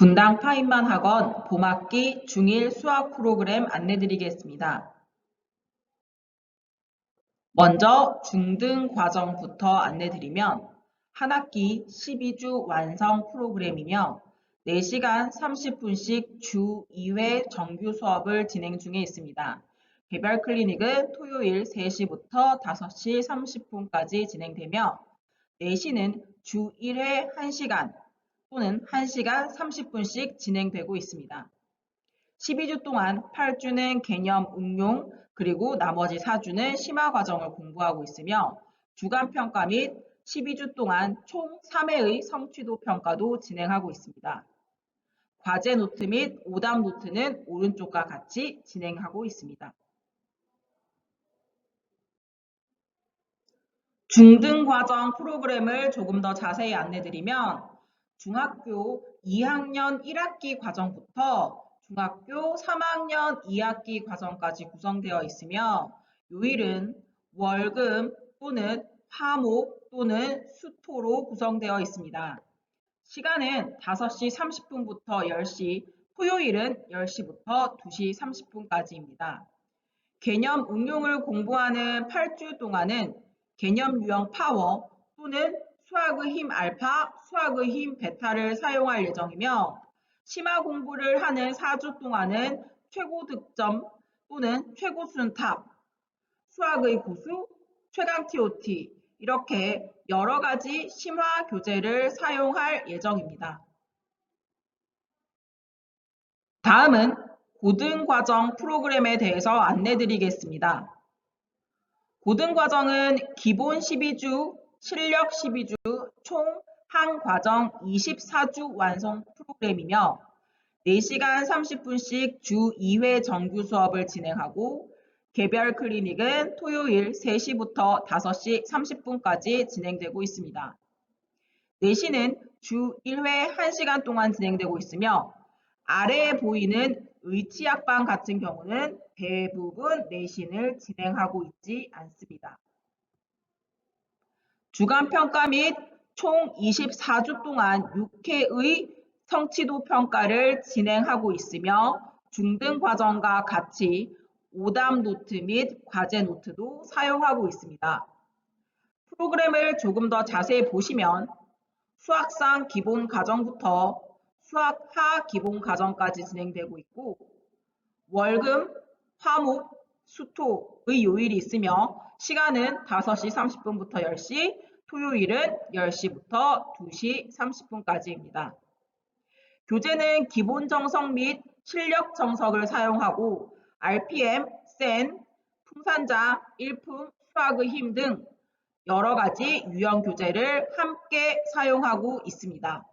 분당 파인만 학원 봄학기 중1 수학 프로그램 안내드리겠습니다. 먼저 중등 과정부터 안내드리면 한 학기 12주 완성 프로그램이며 4시간 30분씩 주 2회 정규 수업을 진행 중에 있습니다. 개별 클리닉은 토요일 3시부터 5시 30분까지 진행되며 4시는 주 1회 1시간 또는 1시간 30분씩 진행되고 있습니다. 12주 동안 8주는 개념 응용 그리고 나머지 4주는 심화 과정을 공부하고 있으며 주간 평가 및 12주 동안 총 3회의 성취도 평가도 진행하고 있습니다. 과제 노트 및 오답 노트는 오른쪽과 같이 진행하고 있습니다. 중등 과정 프로그램을 조금 더 자세히 안내드리면 중학교 2학년 1학기 과정부터 중학교 3학년 2학기 과정까지 구성되어 있으며 요일은 월금 또는 화목 또는 수토로 구성되어 있습니다. 시간은 5시 30분부터 10시, 토요일은 10시부터 2시 30분까지입니다. 개념 응용을 공부하는 8주 동안은 개념 유형 파워 또는 수학의 힘 알파, 수학의 힘 베타를 사용할 예정이며 심화 공부를 하는 4주 동안은 최고 득점 또는 최고 순탑, 수학의 고수, 최강 TOT 이렇게 여러 가지 심화 교재를 사용할 예정입니다. 다음은 고등과정 프로그램에 대해서 안내드리겠습니다. 고등과정은 기본 12주, 실력 12주, 총 한 과정 24주 완성 프로그램이며 4시간 30분씩 주 2회 정규 수업을 진행하고 개별 클리닉은 토요일 3시부터 5시 30분까지 진행되고 있습니다. 내신은 주 1회 1시간 동안 진행되고 있으며 아래에 보이는 의치약방 같은 경우는 대부분 내신을 진행하고 있지 않습니다. 주간평가 및 총 24주 동안 6회의 성취도 평가를 진행하고 있으며 중등 과정과 같이 오답 노트 및 과제 노트도 사용하고 있습니다. 프로그램을 조금 더 자세히 보시면 수학상 기본 과정부터 수학하 기본 과정까지 진행되고 있고 월금, 화목, 수토의 요일이 있으며 시간은 5시 30분부터 10시, 토요일은 10시부터 2시 30분까지입니다. 교재는 기본 정석 및 실력 정석을 사용하고 RPM, 센, 풍산자, 일품, 수학의 힘 등 여러 가지 유형 교재를 함께 사용하고 있습니다.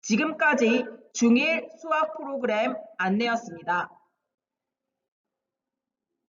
지금까지 중1 수학 프로그램 안내였습니다.